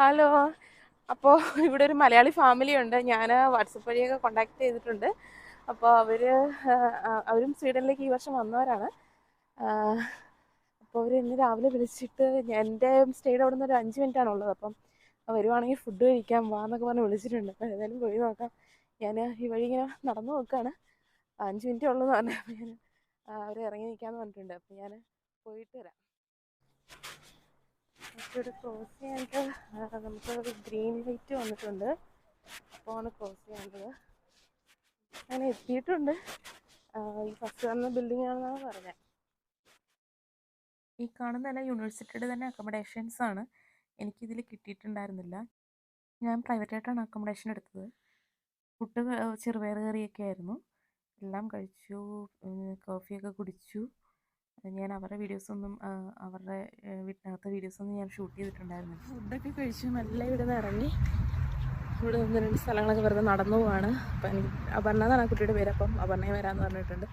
Hello. അപ്പോൾ ഇവിടെ ഒരു മലയാളി ഫാമിലി ഉണ്ട്. ഞാൻ വാട്സപ്പ് വഴിയൊക്കെ കോണ്ടാക്ട് ചെയ്തിട്ടുണ്ട്. അപ്പോൾ അവർ അവരും സ്വീഡനിലേക്ക് ഈ വർഷം വന്നവരാണ്. അപ്പോൾ അവർ എന്നെ രാവിലെ വിളിച്ചിട്ട് എന്റെ സ്റ്റേയുടെ അവിടെ നിന്ന് ഒരു അഞ്ച് മിനിറ്റാണ് ഉള്ളത്. അപ്പം വരുവാണെങ്കിൽ ഫുഡ് കഴിക്കാൻ വാ എന്നൊക്കെ പറഞ്ഞ് വിളിച്ചിട്ടുണ്ട്. അപ്പോൾ ഏതായാലും പോയി നോക്കാം. ഞാൻ ഈ വഴി ഇങ്ങനെ നടന്നു നോക്കുകയാണ് അഞ്ച് മിനിറ്റ് ഉള്ളതെന്ന് പറഞ്ഞപ്പോൾ ഞാൻ അവർ ഇറങ്ങി നിൽക്കാമെന്ന് പറഞ്ഞിട്ടുണ്ട്. അപ്പോൾ ഞാൻ പോയിട്ട് വരാം. ഇവിടെ ക്രോസ് ചെയ്യാനായിട്ട് ആ, നമുക്ക് ഗ്രീൻ ലൈറ്റ് വന്നിട്ടുണ്ട്. അപ്പോൾ ആണ് ക്രോസ് ചെയ്യേണ്ടത് അങ്ങനെ എത്തിയിട്ടുണ്ട്. ഈ ഫസ്റ്റ് വന്ന ബിൽഡിംഗ് ആണെന്നാണ് പറഞ്ഞത്. ഈ കാണുന്നതല്ല യൂണിവേഴ്സിറ്റിയുടെ തന്നെ അക്കോമഡേഷൻസ് ആണ്. എനിക്കിതിൽ കിട്ടിയിട്ടുണ്ടായിരുന്നില്ല. ഞാൻ പ്രൈവറ്റായിട്ടാണ് അക്കോമഡേഷൻ എടുത്തത്. ഫുഡ് ചെറുപയർ കറിയൊക്കെ ആയിരുന്നു. എല്ലാം കഴിച്ചു. കോഫിയൊക്കെ കുടിച്ചു. ഞാൻ അവരുടെ വീഡിയോസൊന്നും അവരുടെ വീട്ടിനകത്തെ വീഡിയോസൊന്നും ഞാൻ ഷൂട്ട് ചെയ്തിട്ടുണ്ടായിരുന്നു ഫുഡൊക്കെ കഴിച്ചു നല്ല ഇവിടെ നിന്ന് ഇറങ്ങി. ഇവിടെ ഒന്ന് രണ്ട് സ്ഥലങ്ങളൊക്കെ വെറുതെ നടന്നു പോവാണ്. അപ്പം എനിക്ക് അപർണ എന്നാണ് കുട്ടിയുടെ പേര്. അപ്പം അപർണയും വരാമെന്ന് പറഞ്ഞിട്ടുണ്ട്.